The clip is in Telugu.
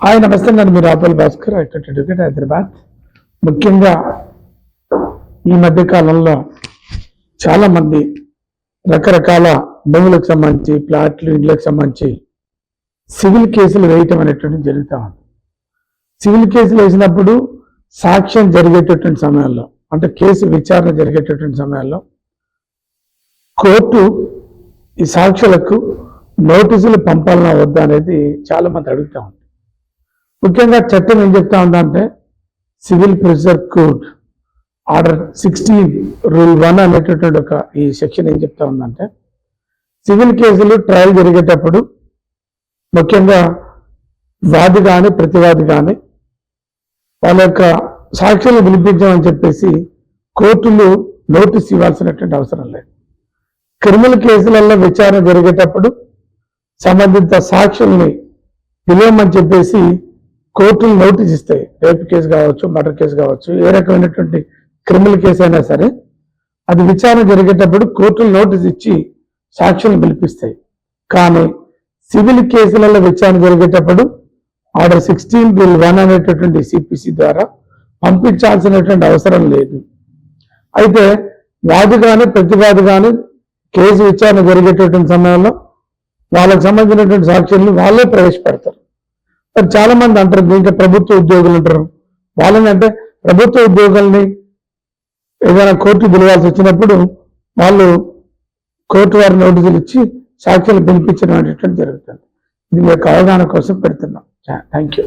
హాయ్ నమస్తే నేను మీరు రాపల్ భాస్కర్ అడ్వకేట్ హైదరాబాద్. ముఖ్యంగా ఈ మధ్య కాలంలో చాలా మంది రకరకాల భూములకు సంబంధించి ప్లాట్లు ఇండ్లకు సంబంధించి సివిల్ కేసులు వేయటం అనేటువంటి జరుగుతూ ఉంది. సివిల్ కేసులు వేసినప్పుడు సాక్ష్యం జరిగేటటువంటి సమయంలో అంటే కేసు విచారణ జరిగేటటువంటి సమయంలో కోర్టు ఈ సాక్షులకు నోటీసులు పంపాలన్నా వద్దా అనేది చాలా మంది అడుగుతా ఉంది ముఖ్యంగా చట్టం ఏం చెప్తా ఉందంటే civil procedure code order sixteen rule one అనేటటువంటి ఒక ఈ సెక్షన్ ఏం చెప్తా ఉందంటే సివిల్ కేసులు ట్రయల్ జరిగేటప్పుడు ముఖ్యంగా వాది కానీ ప్రతివాది కానీ వాళ్ళ యొక్క సాక్షులు వినిపించమని చెప్పేసి కోర్టులు నోటీస్ ఇవ్వాల్సినటువంటి అవసరం లేదు. క్రిమినల్ కేసులలో విచారణ జరిగేటప్పుడు సంబంధిత సాక్షుల్ని పిలవమని చెప్పేసి కోర్టులు నోటీస్ ఇస్తాయి. రేపు కేసు కావచ్చు మర్డర్ కేసు కావచ్చు ఏ రకమైనటువంటి క్రిమినల్ కేసు అయినా సరే అది విచారణ జరిగేటప్పుడు కోర్టులు నోటీస్ ఇచ్చి సాక్షులు పిలిపిస్తాయి. కానీ సివిల్ కేసులలో విచారణ జరిగేటప్పుడు ఆర్డర్ సిక్స్టీన్ బిల్ వన్ అనేటటువంటి సిపిసి ద్వారా పంపించాల్సినటువంటి అవసరం లేదు. అయితే వాది కానీ ప్రతివాది కానీ కేసు విచారణ జరిగేటటువంటి సమయంలో వాళ్ళకు సంబంధించినటువంటి సాక్షులను వాళ్ళే ప్రవేశపెడతారు. మరి చాలా మంది అంటారు దీంట్లో ప్రభుత్వ ఉద్యోగులు ఉంటారు వాళ్ళని అంటే ప్రభుత్వ ఉద్యోగుల్ని ఏదైనా కోర్టు పిలవాల్సి వచ్చినప్పుడు వాళ్ళు కోర్టు వారి నోటీసులు ఇచ్చి సాక్ష్యాలు పిలిపించడం అనేటువంటి జరుగుతుంది. ఇది మీ యొక్క అవగాహన కోసం పెడుతున్నాం. Thank you.